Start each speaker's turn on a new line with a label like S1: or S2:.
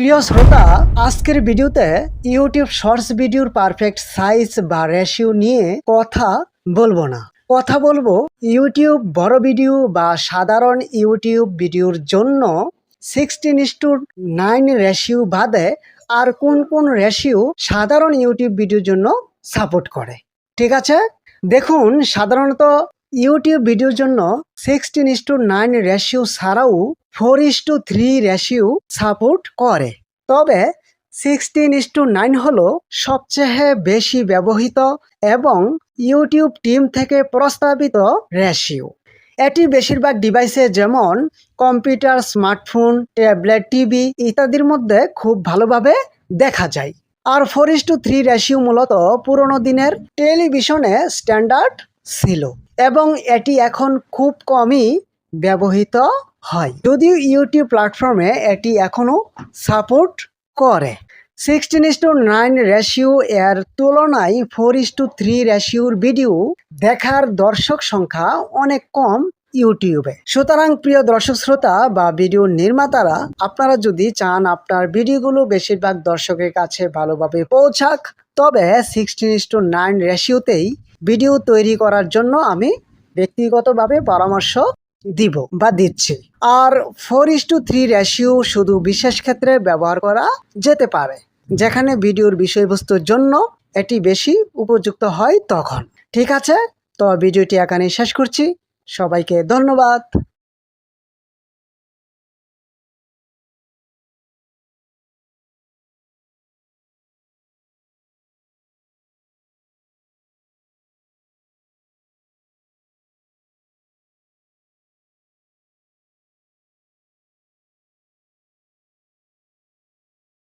S1: প্রিয় শ্রোতা, আজকের ভিডিওতে ইউটিউব শর্টস ভিডিওর পারফেক্ট সাইজ বা রেশিও নিয়ে কথা বলব না। কথা বলব ইউটিউব বড় ভিডিও বা সাধারণ ইউটিউব ভিডিওর জন্য সিক্সটিন টু নাইন রেশিও বাদে আর কোন কোন রেশিও সাধারণ ইউটিউব ভিডিওর জন্য সাপোর্ট করে। ঠিক আছে? দেখুন, সাধারণত ইউটিউব ভিডিওর জন্য sixteen is to nine ratio ছাড়াও four is to three ratio support করে। তবে সিক্সটিন ইস টু নাইন হল সবচেয়ে বেশি ব্যবহৃত এবং ইউটিউব টিম থেকে প্রস্তাবিত রেশিও এটি বেশিরভাগ ডিভাইসে যেমন কম্পিউটার স্মার্টফোন ট্যাবলেট টিভি ইত্যাদির মধ্যে খুব ভালোভাবে দেখা যায়। আর four is to three ratio মূলত পুরোনো দিনের টেলিভিশনে স্ট্যান্ডার্ড ছিল। এবং এটি এখন খুব কমই ব্যবহৃত হয়। যদিও ইউটিউব প্ল্যাটফর্মে এটি এখনও সাপোর্ট করে। Sixteen is to nine ratio এর তুলনায় ফোর ইস টু থ্রি রেশিওর ভিডিও দেখার দর্শক সংখ্যা অনেক কম ইউটিউবে। সুতরাং প্রিয় দর্শক শ্রোতা বা ভিডিও নির্মাতারা, আপনারা যদি চান আপনার ভিডিওগুলো বেশিরভাগ দর্শকের কাছে ভালোভাবে পৌঁছাক, তবে সিক্সটিন ইস টু নাইন রেশিওতেই ভিডিও তৈরি করার জন্য আমি ব্যক্তিগতভাবে পরামর্শ দিব বা দিচ্ছি। আর four is to three ratio শুধু বিশেষ ক্ষেত্রে ব্যবহার করা যেতে পারে। যেখানে ভিডিওর বিষয়বস্তুর জন্য এটি বেশি উপযুক্ত হয় তখন। ঠিক আছে? তো ভিডিওটি এখানে শেষ করছি। সবাইকে ধন্যবাদ।